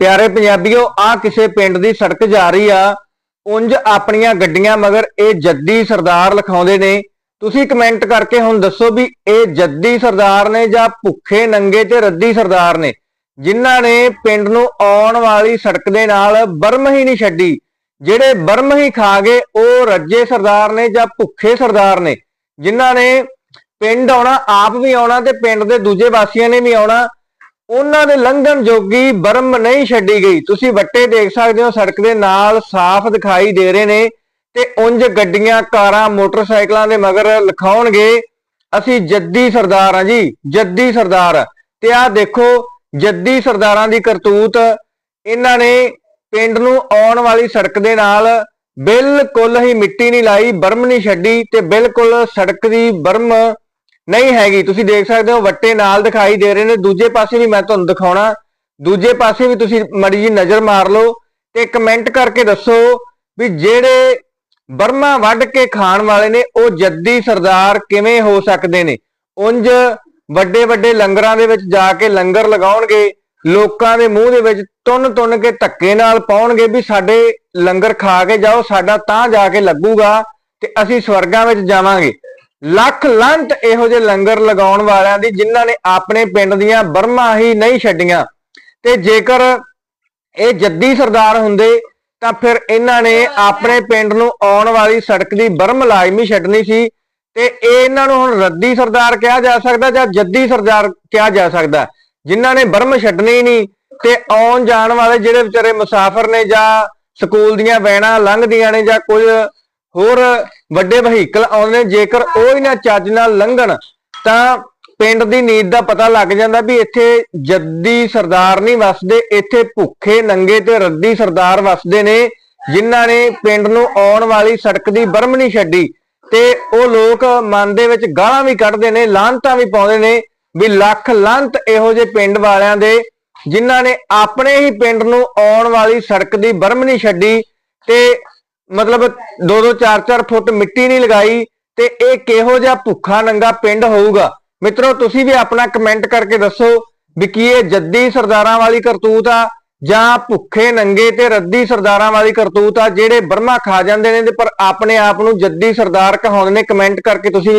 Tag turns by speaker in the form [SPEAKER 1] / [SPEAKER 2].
[SPEAKER 1] ਪਿਆਰੇ ਪੰਜਾਬੀਓ ਆ ਕਿਸੇ ਪਿੰਡ ਦੀ ਸੜਕ ਜਾ ਰਹੀ ਆ। ਉਂਝ ਆਪਣੀਆਂ ਗੱਡੀਆਂ ਮਗਰ ਇਹ ਜੱਦੀ ਸਰਦਾਰ ਲਿਖਾਉਂਦੇ ਨੇ। ਤੁਸੀਂ ਕਮੈਂਟ ਕਰਕੇ ਹੁਣ ਦੱਸੋ ਵੀ ਇਹ ਜੱਦੀ ਸਰਦਾਰ ਨੇ ਜਾਂ ਭੁੱਖੇ ਨੰਗੇ ਤੇ ਰੱਦੀ ਸਰਦਾਰ ਨੇ, ਜਿਨ੍ਹਾਂ ਨੇ ਪਿੰਡ ਨੂੰ ਆਉਣ ਵਾਲੀ ਸੜਕ ਦੇ ਨਾਲ ਬਰਮ ਹੀ ਨਹੀਂ ਛੱਡੀ। ਜਿਹੜੇ ਬਰਮ ਹੀ ਖਾ ਗਏ, ਉਹ ਰੱਜੇ ਸਰਦਾਰ ਨੇ ਜਾਂ ਭੁੱਖੇ ਸਰਦਾਰ ਨੇ, ਜਿਨ੍ਹਾਂ ਨੇ ਪਿੰਡ ਆਉਣਾ, ਆਪ ਵੀ ਆਉਣਾ ਤੇ ਪਿੰਡ ਦੇ ਦੂਜੇ ਵਾਸੀਆਂ ਨੇ ਵੀ ਆਉਣਾ। ਉਹਨਾਂ ਦੇ ਲੰਘਣ ਜੋਗੀ ਬਰਮ ਨਹੀਂ ਛੱਡੀ ਗਈ। ਤੁਸੀਂ ਵੱਟੇ ਦੇਖ ਸਕਦੇ ਹੋ, ਸੜਕ ਦੇ ਨਾਲ ਸਾਫ਼ ਦਿਖਾਈ ਦੇ ਰਹੇ ਨੇ ਤੇ ਉਂਝ ਗੱਡੀਆਂ, ਕਾਰਾਂ, ਮੋਟਰਸਾਈਕਲਾਂ ਦੇ ਮਗਰ ਲਿਖਾਉਣਗੇ, ਅਸੀਂ ਜੱਦੀ ਸਰਦਾਰ ਆ ਜੀ, ਜੱਦੀ ਸਰਦਾਰ। ਤੇ ਆਹ ਦੇਖੋ, ਜੱਦੀ ਸਰਦਾਰਾਂ ਦੀ ਕਰਤੂਤ, ਇਹਨਾਂ ਨੇ ਪਿੰਡ ਨੂੰ ਆਉਣ ਵਾਲੀ ਸੜਕ ਦੇ ਨਾਲ ਬਿਲਕੁਲ ਹੀ ਮਿੱਟੀ ਨਹੀਂ ਲਾਈ, ਬਰਮ ਨਹੀਂ ਛੱਡੀ ਤੇ ਬਿਲਕੁਲ ਸੜਕ ਦੀ ਬਰਮ ਨਹੀਂ ਹੈਗੀ, ਤੁਸੀਂ ਦੇਖ ਸਕਦੇ ਹੋ, ਵੱਟੇ ਨਾਲ ਦਿਖਾਈ ਦੇ ਰਹੇ ਨੇ, ਦੂਜੇ ਪਾਸੇ ਵੀ ਮੈਂ ਤੁਹਾਨੂੰ ਦਿਖਾਉਣਾ। ਦੂਜੇ ਪਾਸੇ ਵੀ ਤੁਸੀਂ ਮੜੀ ਜੀ ਨਜ਼ਰ ਮਾਰ ਲਓ ਤੇ ਕਮੈਂਟ ਕਰਕੇ ਦੱਸੋ ਵੀ ਜਿਹੜੇ ਬਰਮਾ ਵੱਢ ਕੇ ਖਾਣ ਵਾਲੇ ਨੇ, ਉਹ ਜੱਦੀ ਸਰਦਾਰ ਕਿਵੇਂ ਹੋ ਸਕਦੇ ਨੇ? ਉਂਝ ਵੱਡੇ ਵੱਡੇ ਲੰਗਰਾਂ ਦੇ ਵਿੱਚ ਜਾ ਕੇ ਲੰਗਰ ਲਗਾਉਣਗੇ, ਲੋਕਾਂ ਦੇ ਮੂੰਹ ਦੇ ਵਿੱਚ ਤੁੰਨ ਤੁੰਨ ਕੇ ਧੱਕੇ ਨਾਲ ਪਾਉਣਗੇ ਵੀ ਸਾਡੇ ਲੰਗਰ ਖਾ ਕੇ ਜਾਓ, ਸਾਡਾ ਤਾਂ ਜਾ ਕੇ ਲੱਗੂਗਾ ਤੇ ਅਸੀਂ ਸਵਰਗਾਂ ਵਿੱਚ ਜਾਵਾਂਗੇ। ਲੱਖ ਲੰਤ ਇਹੋ ਜਿਹੇ ਲੰਗਰ ਲਗਾਉਣ ਵਾਲਿਆਂ ਦੀ ਜਿਨ੍ਹਾਂ ਨੇ ਆਪਣੇ ਪਿੰਡ ਦੀਆਂ ਬਰਮਾ ਹੀ ਨਹੀਂ ਛੱਡੀਆਂ। ਤੇ ਜੇਕਰ ਇਹ ਜੱਦੀ ਸਰਦਾਰ ਹੁੰਦੇ ਤਾਂ ਫਿਰ ਇਹਨਾਂ ਨੇ ਆਪਣੇ ਪਿੰਡ ਨੂੰ ਆਉਣ ਵਾਲੀ ਸੜਕ ਦੀ ਬਰਮ ਲਾਜ਼ਮੀ ਛੱਡਣੀ ਸੀ। ਤੇ ਇਹ ਇਹਨਾਂ ਨੂੰ ਹੁਣ ਰੱਦੀ ਸਰਦਾਰ ਕਿਹਾ ਜਾ ਸਕਦਾ ਜਾਂ ਜੱਦੀ ਸਰਦਾਰ ਕਿਹਾ ਜਾ ਸਕਦਾ। ਜਿਨ੍ਹਾਂ ਨੇ ਬਰਮ ਛੱਡਣੀ ਹੀ ਨਹੀਂ ਤੇ ਆਉਣ ਜਾਣ ਵਾਲੇ ਜਿਹੜੇ ਵਿਚਾਰੇ ਮੁਸਾਫਰ ਨੇ ਜਾਂ ਸਕੂਲ ਦੀਆਂ ਵੈਨਾਂ ਲੰਘਦੀਆਂ ਨੇ ਜਾਂ ਕੁਝ ਹੋਰ ਵੱਡੇ ਵਹੀਕਲ ਆਉਂਦੇ ਨੇ, ਜੇਕਰ ਉਹ ਹੀ ਨਾ ਚੱਜ ਨਾਲ ਲੰਘਣ, ਤਾਂ ਪਿੰਡ ਦੀ ਨੀਂਦ ਦਾ ਪਤਾ ਲੱਗ ਜਾਂਦਾ ਵੀ ਇੱਥੇ ਜੱਦੀ ਸਰਦਾਰ ਨਹੀਂ ਵਸਦੇ, ਇੱਥੇ ਭੁੱਖੇ ਨੰਗੇ ਤੇ ਰੱਦੀ ਸਰਦਾਰ ਵਸਦੇ ਨੇ, ਜਿਨ੍ਹਾਂ ਨੇ ਪਿੰਡ ਨੂੰ ਆਉਣ ਵਾਲੀ ਸੜਕ ਦੀ ਬਰਮ ਨਹੀਂ ਛੱਡੀ। ਤੇ ਉਹ ਲੋਕ ਮਨ ਦੇ ਵਿੱਚ ਗਾਲਾਂ ਵੀ ਕੱਢਦੇ ਨੇ ਲਾਂਤਾਂ ਵੀ ਪਾਉਂਦੇ ਨੇ, ਵੀ ਲੱਖ ਲਾਂਤ ਇਹੋ ਜਿਹੇ ਪਿੰਡ ਵਾਲਿਆਂ ਦੇ, ਜਿਨ੍ਹਾਂ ਨੇ ਆਪਣੇ ਹੀ ਪਿੰਡ ਨੂੰ ਆਉਣ ਵਾਲੀ ਸੜਕ ਦੀ ਬਰਮ ਨਹੀਂ ਛੱਡੀ, ਤੇ ਮਤਲਬ 2-2 4-4 ਫੁੱਟ ਮਿੱਟੀ ਨਹੀਂ ਲਗਾਈ ਤੇ ਇਹ ਕਿਹੋ ਜਿਹਾ ਭੁੱਖਾ ਨੰਗਾ ਪਿੰਡ ਹੋਊਗਾ? ਮਿੱਤਰੋ, ਤੁਸੀਂ ਵੀ ਆਪਣਾ ਕਮੈਂਟ ਕਰਕੇ ਦੱਸੋ ਵੀ ਕੀ ਇਹ ਜੱਦੀ ਸਰਦਾਰਾਂ ਵਾਲੀ ਕਰਤੂਤ ਆ ਜਾਂ ਭੁੱਖੇ ਨੰਗੇ ਤੇ ਰੱਦੀ ਸਰਦਾਰਾਂ ਵਾਲੀ ਕਰਤੂਤ ਆ ਜਿਹੜੇ ਬਰਮਾ ਖਾ ਜਾਂਦੇ ਨੇ ਤੇ ਪਰ ਆਪਣੇ ਆਪ ਨੂੰ ਜੱਦੀ ਸਰਦਾਰ ਕਹਾਉਂਦੇ ਨੇ? ਕਮੈਂਟ ਕਰਕੇ ਤੁਸੀਂ ਵੀ ਦੱਸੋ।